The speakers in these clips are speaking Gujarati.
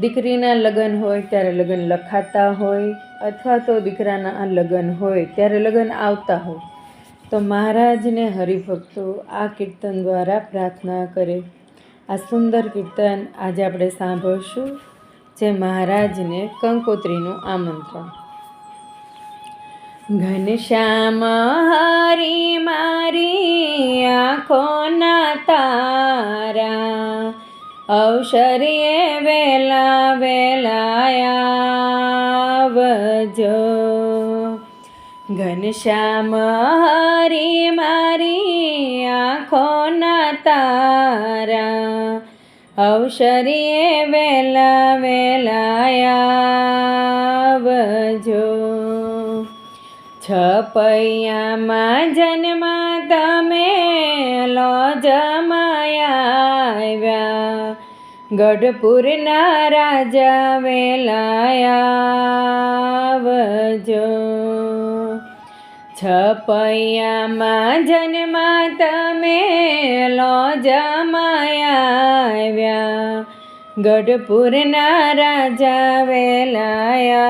દીકરીના લગ્ન હોય ત્યારે લગ્ન લખાતા હોય અથવા તો દીકરાના લગ્ન હોય ત્યારે લગ્ન આવતા હોય. તો મહારાજને હરિભક્તો આ કીર્તન દ્વારા પ્રાર્થના કરે. આ સુંદર કીર્તન આજે આપણે સાંભળશું, જે મહારાજને કંકોત્રીનું આમંત્રણ. ઘનશ્યામ હરી મારી આંખોના તારા અવસરીએ વેલા વેલાયાવજો. ઘનશ્યામ, હરી મારી આંખોના તારા. અવસરીએ વેલા વેલાયાવજો. છપૈયામાં જન્મ, તમે લો જમાયા ગઢપુરના રાજા વેલાયાવજો. છપૈયામાં જન્મા તમે લો જમાયા ગઢપુરના રાજા વેલાયાવજો.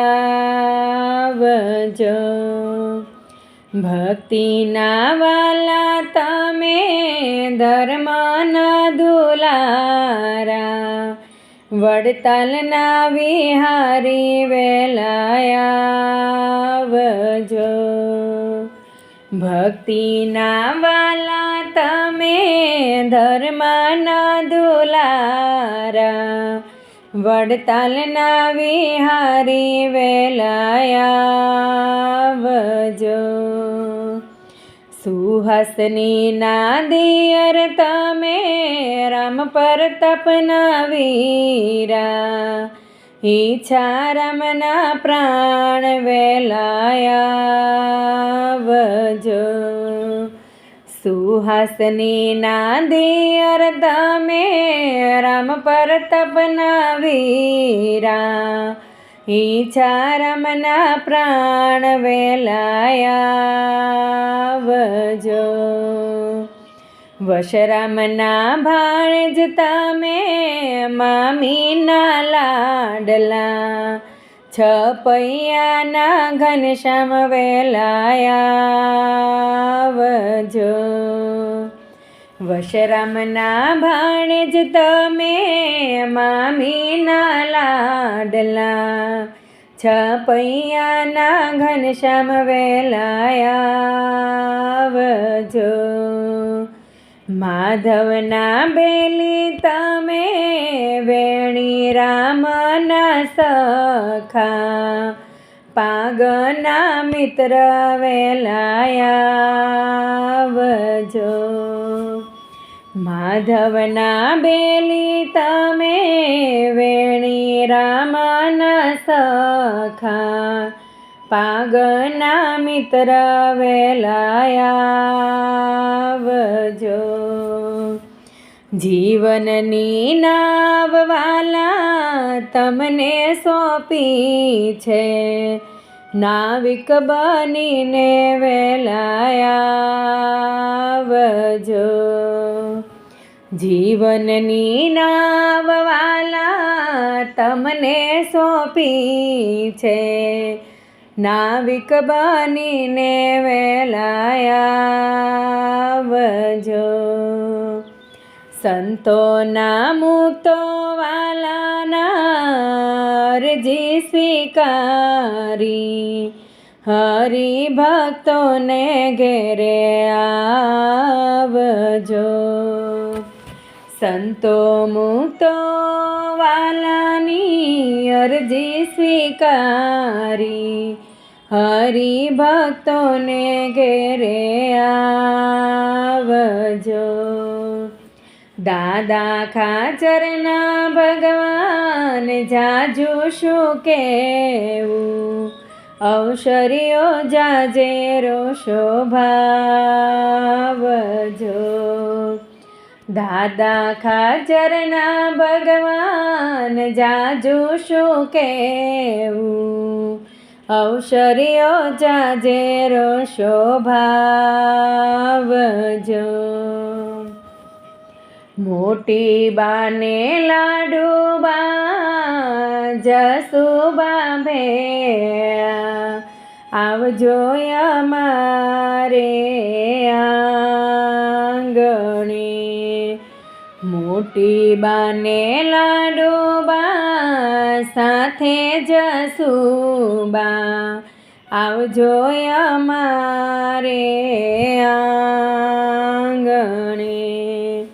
ભક્તિના વાલા તમે ધર્મના દુલારા. વડતાલના વિહારી વેલાયાવજો ભક્તિના વાલા તમે ધર્મના દુલારા. વડતાલના વિહારી વેલાયાવજો સુહસની ના દિયર તમે રામ પરતપના વીરા ઈચ્છા રામના પ્રાણ વેલાયાવજો. સુહાસની ના દિયર તમે રામ પરતપના વીરા ઈચ્છા રામના પ્રાણ વેલાયાવજો. વશરામના ભાણજ તમે મામીના લાડલા. છપૈયાના ઘનશ્યામ વેલાયાવજો. વશરામના ભાણેજ તમે મામીના લાડલા છપૈયાના ઘનશ્યામ વેલાયાવજો માધવના બેલી તમે વેણી રામના સખા પાગના મિત્ર વેલાયાવજો માધવના બેલી તમે વેણી રામના સખા, પાગના મિત્ર વેલાયાવજો. જીવનની નાવવાલા તમને સોંપી છે, નાવિક બનીને વેલાયાવજો. જીવનની નાવવાલા તમને સોંપી છે. નાવિક બનીને વેલાયાવજો. સંતોના મુક્તો વાલાના અરજી સ્વીકારી. હરિભક્તોને ઘેરે આવજો. સંતો મુક્તો વાલાની અરજી સ્વીકારી. હરિભક્તોને ઘેરે આવજો. દાદા ખાચરના ભગવાન જાજુ શું કેવું અવસરીઓ જાજે રોશો ભાવજો દાદા ખાચરના ભગવાન જાજુ શું કેવું? અવસરીઓ જાજેરો શોભાવજો ભાવજો મોટી બાને લાડુ બા જસુબા ભે આવજો અમારે આંગણે મોટી બાને લાડુબા સાથે જસુબા. આવજો અમારે આંગણે.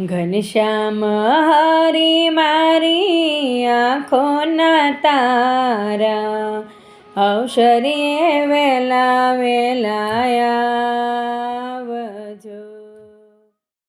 ઘનશ્યામ હરી મારી આંખોના તારા. અવસરીએ વેલા વેલાયા.